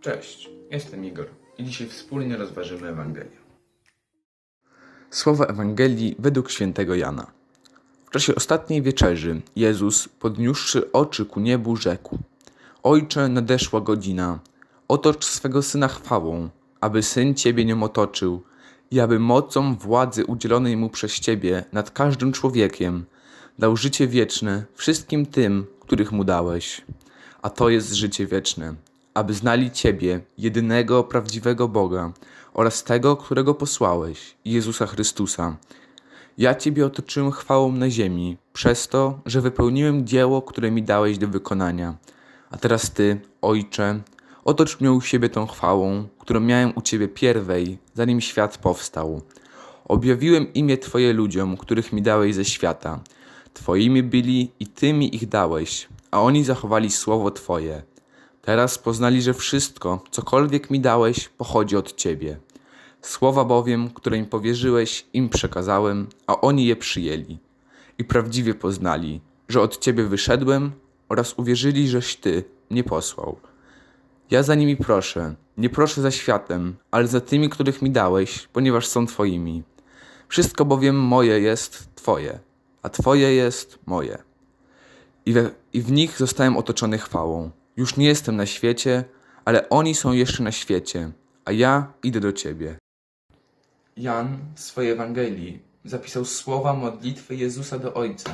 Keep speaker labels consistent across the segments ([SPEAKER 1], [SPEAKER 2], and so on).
[SPEAKER 1] Cześć, jestem Igor i dzisiaj wspólnie rozważymy Ewangelię. Słowa Ewangelii według świętego Jana. W czasie ostatniej wieczerzy Jezus, podniósłszy oczy ku niebu, rzekł: Ojcze, nadeszła godzina. Otocz swego syna chwałą, aby syn ciebie nią otoczył, i aby mocą władzy udzielonej mu przez ciebie nad każdym człowiekiem dał życie wieczne wszystkim tym, których mu dałeś. A to jest życie wieczne, aby znali Ciebie, jedynego prawdziwego Boga oraz tego, którego posłałeś, Jezusa Chrystusa. Ja Ciebie otoczyłem chwałą na ziemi, przez to, że wypełniłem dzieło, które mi dałeś do wykonania. A teraz Ty, Ojcze, otocz mnie u siebie tą chwałą, którą miałem u Ciebie pierwej, zanim świat powstał. Objawiłem imię Twoje ludziom, których mi dałeś ze świata. Twoimi byli i Ty mi ich dałeś, a oni zachowali słowo Twoje. Teraz poznali, że wszystko, cokolwiek mi dałeś, pochodzi od Ciebie. Słowa bowiem, które im powierzyłeś, im przekazałem, a oni je przyjęli. I prawdziwie poznali, że od Ciebie wyszedłem oraz uwierzyli, żeś Ty mnie posłał. Ja za nimi proszę, nie proszę za światem, ale za tymi, których mi dałeś, ponieważ są Twoimi. Wszystko bowiem moje jest Twoje, a Twoje jest moje. I, we, I w nich zostałem otoczony chwałą. Już nie jestem na świecie, ale oni są jeszcze na świecie, a ja idę do Ciebie. Jan w swojej Ewangelii zapisał słowa modlitwy Jezusa do Ojca.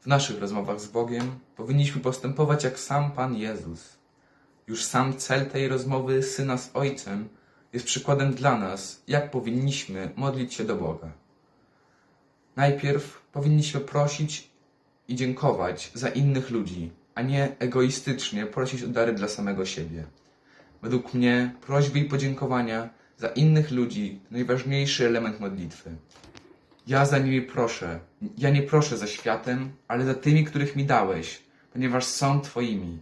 [SPEAKER 1] W naszych rozmowach z Bogiem powinniśmy postępować jak sam Pan Jezus. Już sam cel tej rozmowy Syna z Ojcem jest przykładem dla nas, jak powinniśmy modlić się do Boga. Najpierw powinniśmy prosić i dziękować za innych ludzi, a nie egoistycznie prosić o dary dla samego siebie. Według mnie prośby i podziękowania za innych ludzi to najważniejszy element modlitwy. Ja za nimi proszę. Ja nie proszę za światem, ale za tymi, których mi dałeś, ponieważ są Twoimi.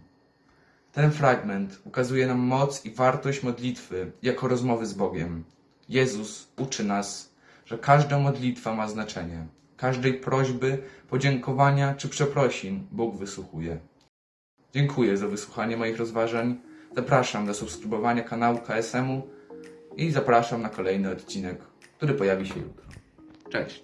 [SPEAKER 1] Ten fragment ukazuje nam moc i wartość modlitwy jako rozmowy z Bogiem. Jezus uczy nas, że każda modlitwa ma znaczenie. Każdej prośby, podziękowania czy przeprosin Bóg wysłuchuje. Dziękuję za wysłuchanie moich rozważań. Zapraszam do subskrybowania kanału KSM-u i zapraszam na kolejny odcinek, który pojawi się jutro. Cześć!